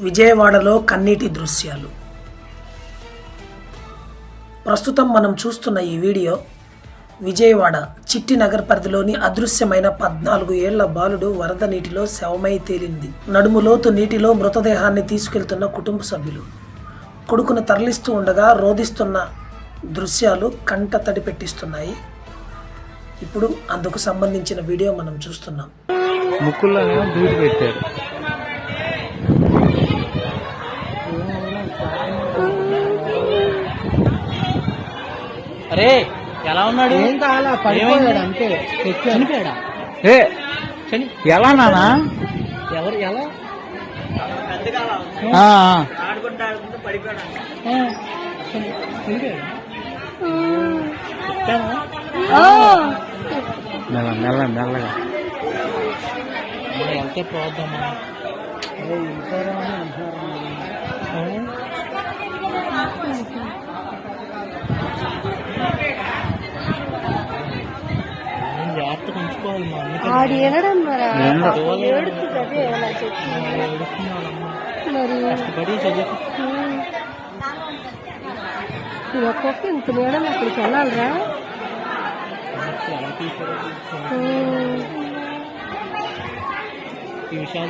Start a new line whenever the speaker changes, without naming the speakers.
విజయవాడలో కన్నీటి దృశ్యాలు. ప్రస్తుతం మనం చూస్తున్న ఈ వీడియో విజయవాడ చిట్టి నగర్ పరిధిలోని అదృశ్యమైన పద్నాలుగు ఏళ్ళ బాలుడు వరద నీటిలో శవమై తేలింది. నడుములోతు నీటిలో మృతదేహాన్ని తీసుకెళ్తున్న కుటుంబ సభ్యులు. కొడుకును తరలిస్తూ ఉండగా రోధిస్తున్న దృశ్యాలు కంట తడి పెట్టిస్తున్నాయి. ఇప్పుడు అందుకు సంబంధించిన వీడియో మనం చూస్తున్నాం.
ముక్కుల్లో పెట్టారు.
అరే ఎలా ఉన్నాడు?
ఏం కావాలా? పడిపోయాడు అంతే.
చనిపోయాడా?
ఏ
చని
ఎలా నానా
ఎవరు ఎలా?
మెల్ల మెల్ల మెల్లగా.
వెళ్తే పోద్దామా
ఆడు ఎనడం మరి
ఏందో.
ఏడుస్తుంది అదే అలా చెప్పి
ఏడుస్తున్నాడమ్మా.
మరి
కష్టపడి చదువు
ఇది ఒక్కొక్క ఇంత మేడం అక్కడికి వెళ్ళాలిరా
ఎలా తీసారో
ఉమ్.
ఈ విషయాలు